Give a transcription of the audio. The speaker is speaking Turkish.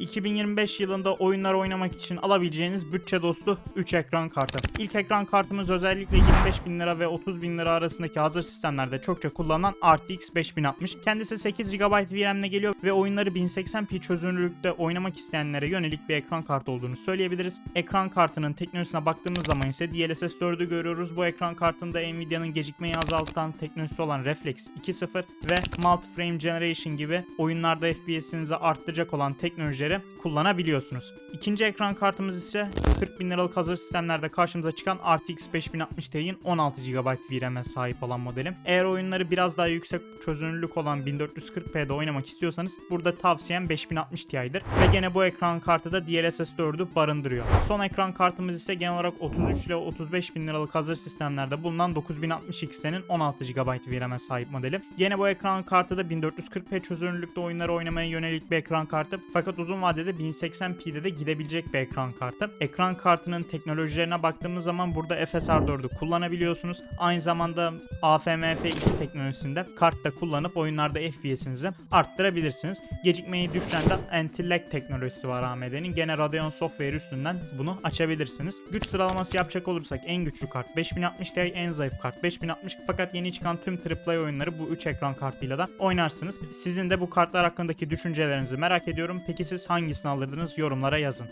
2025 yılında oyunlar oynamak için alabileceğiniz bütçe dostu 3 ekran kartı. İlk ekran kartımız özellikle 25 bin lira ve 30 bin lira arasındaki hazır sistemlerde çokça kullanılan RTX 5060. Kendisi 8 GB VRAM'le geliyor ve oyunları 1080p çözünürlükte oynamak isteyenlere yönelik bir ekran kartı olduğunu söyleyebiliriz. Ekran kartının teknolojisine baktığımız zaman ise DLSS 4'ü görüyoruz. Bu ekran kartında Nvidia'nın gecikmeyi azaltan teknolojisi olan Reflex 2.0 ve Multi-Frame Generation gibi oyunlarda FPS'inizi arttıracak olan teknolojileri kullanabiliyorsunuz. İkinci ekran kartımız ise 40 bin liralık hazır sistemlerde karşımıza çıkan RTX 5060 Ti'nin 16 GB VRAM'e sahip olan modelim. Eğer oyunları biraz daha yüksek çözünürlük olan 1440p'de oynamak istiyorsanız burada tavsiyem 5060 Ti'dir. Ve gene bu ekran kartı da DLSS 4'ü barındırıyor. Son ekran kartımız ise genel olarak 33 ile 35 bin liralık hazır sistemlerde bulunan 9060 XT'nin 16 GB VRAM'e sahip modeli. Gene bu ekran kartı da 1440p çözünürlükte oyunları oynamaya yönelik bir ekran kartı. Fakat uzun vadede 1080p'de de gidebilecek bir ekran kartı. Ekran kartının teknolojilerine baktığımız zaman burada FSR 4'ü kullanabiliyorsunuz. Aynı zamanda AFMF2 teknolojisinde kartta kullanıp oyunlarda FPS'inizi arttırabilirsiniz. Gecikmeyi düşüren de anti-lag teknolojisi var AMD'nin. Gene Radeon Software üstünden bunu açabilirsiniz. Güç sıralaması yapacak olursak en güçlü kart 5060 Ti, en zayıf kart 5060 fakat yeni çıkan tüm AAA oyunları bu 3 ekran kartıyla da oynarsınız. Sizin de bu kartlar hakkındaki düşüncelerinizi merak ediyorum. Peki siz hangisini alırdınız? Yorumlara yazın.